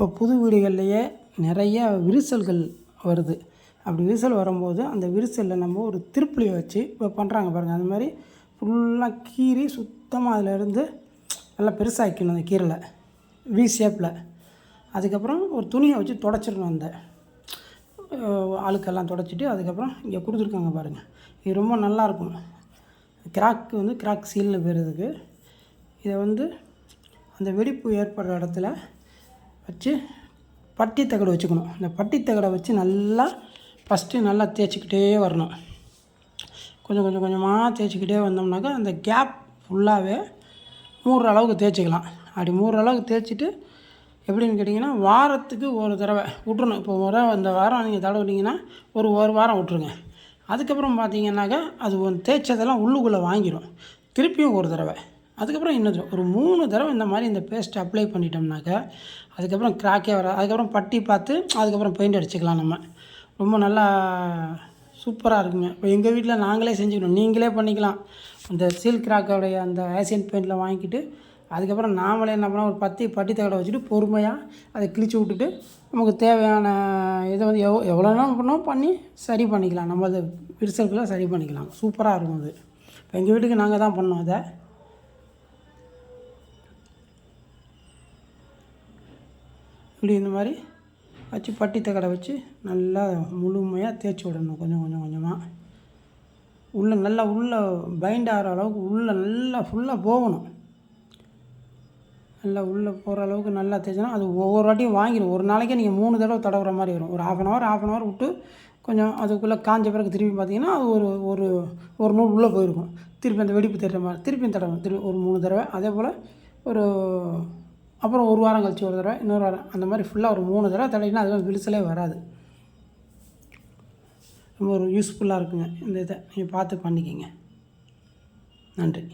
இப்போ புது வீடுகள்லையே நிறைய விரிசல்கள் வருது. அப்படி விரிசல் வரும்போது அந்த விரிசலில் நம்ம ஒரு திருப்புளியை வச்சு இப்போ பண்ணுறாங்க பாருங்கள் அது மாதிரி ஃபுல்லாக கீறி சுத்தமாக அதிலிருந்து நல்லா பெருசாகிக்கணும் அந்த கீரலை வி ஷேப்பில் அதுக்கப்புறம் ஒரு துணியை வச்சு தொடச்சிடணும் அந்த ஆளுக்கெல்லாம் தொடச்சிட்டு அதுக்கப்புறம் இங்கே கொடுத்துருக்காங்க பாருங்கள் இது ரொம்ப நல்லாயிருக்கும் கிராக் வந்து கிராக் சீலில் போயிடுறதுக்கு. இதை வந்து அந்த வெடிப்பு ஏற்படுற இடத்துல வச்சு பட்டி தகடு வச்சுக்கணும். இந்த பட்டி தகடை வச்சு நல்லா ஃபஸ்ட்டு நல்லா தேய்ச்சிக்கிட்டே வரணும். கொஞ்சம் கொஞ்சம் கொஞ்சமாக தேய்ச்சிக்கிட்டே வந்தோம்னாக்கா அந்த கேப் ஃபுல்லாகவே மூடுற அளவுக்கு தேய்ச்சிக்கலாம். அப்படி மூடுற அளவுக்கு தேய்ச்சிட்டு எப்படின்னு கேட்டிங்கன்னா வாரத்துக்கு ஒரு தடவை விட்றணும் இப்போ ஒரு இந்த வாரம் நீங்கள் தடவிட்டீங்கன்னா ஒரு ஒரு வாரம் விட்ருங்க அதுக்கப்புறம் பார்த்தீங்கன்னாக்கா அது தேய்ச்சதெல்லாம் உள்ளுக்குள்ளே வாங்கிடும் திருப்பியும் ஒரு தடவை. அதுக்கப்புறம் என்னது ஒரு மூணு தடவை இந்த மாதிரி இந்த பேஸ்ட் அப்ளை பண்ணிட்டோம்னாக்கா அதுக்கப்புறம் கிராக்கே வர அதுக்கப்புறம் பட்டி பார்த்து அதுக்கப்புறம் பெயிண்ட் அடிச்சுக்கலாம் நம்ம. ரொம்ப நல்லா சூப்பராக இருக்குங்க. இப்போ எங்கள் வீட்டில் நாங்களே செஞ்சுக்கணும். நீங்களே பண்ணிக்கலாம். இந்த சீல் கிராக்கோடைய அந்த ஆசியன் பெயிண்டில் வாங்கிக்கிட்டு அதுக்கப்புறம் நாமளே என்ன பண்ணால் ஒரு பத்தி பட்டி தகடை வச்சுட்டு பொறுமையாக அதை கிழிச்சு விட்டுட்டு நமக்கு தேவையான இதை வந்து எவ் எவ்வளோ நாள் பண்ணோம் பண்ணி சரி பண்ணிக்கலாம். நம்ம அதை விரிசல்களை சரி பண்ணிக்கலாம். சூப்பராக இருக்கும் அது. இப்போ எங்கள் வீட்டுக்கு நாங்கள் தான் பண்ணோம் அதை. இப்படி இந்த மாதிரி வச்சு பட்டி கடை வச்சு நல்லா முழுமையாக தேய்ச்சி விடணும். கொஞ்சம் கொஞ்சம் கொஞ்சமாக உள்ளே நல்லா உள்ளே பைண்ட் ஆகிற அளவுக்கு உள்ளே நல்லா ஃபுல்லாக போகணும். நல்லா உள்ளே போகிற அளவுக்கு நல்லா தேய்ச்சினா அது ஒவ்வொரு வாட்டியும் வாங்கிடும் ஒரு நாளைக்கே நீங்கள் மூணு தடவை தடவுற மாதிரி வரும். ஒரு half an hour half an hour விட்டு கொஞ்சம் அதுக்குள்ளே காஞ்ச பிறகு திரும்பி பார்த்தீங்கன்னா அது ஒரு ஒரு ஒரு நூல் உள்ளே போயிருக்கும். திருப்பி அந்த வெடிப்பு தட்டுற மாதிரி திருப்பியும் தடவை திருப்பி ஒரு மூணு தடவை. அதே போல் ஒரு அப்புறம் ஒரு வாரம் கழிச்சு ஒரு தடவை இன்னொரு வாரம். அந்த மாதிரி ஃபுல்லாக ஒரு மூணு தடவை தடவினா அதுவும் விரிசலே வராது. ரொம்ப ஒரு யூஸ்ஃபுல்லாக இருக்குங்க இந்த இதை. நீங்கள் பார்த்து பண்ணிக்கிங்க. நன்றி.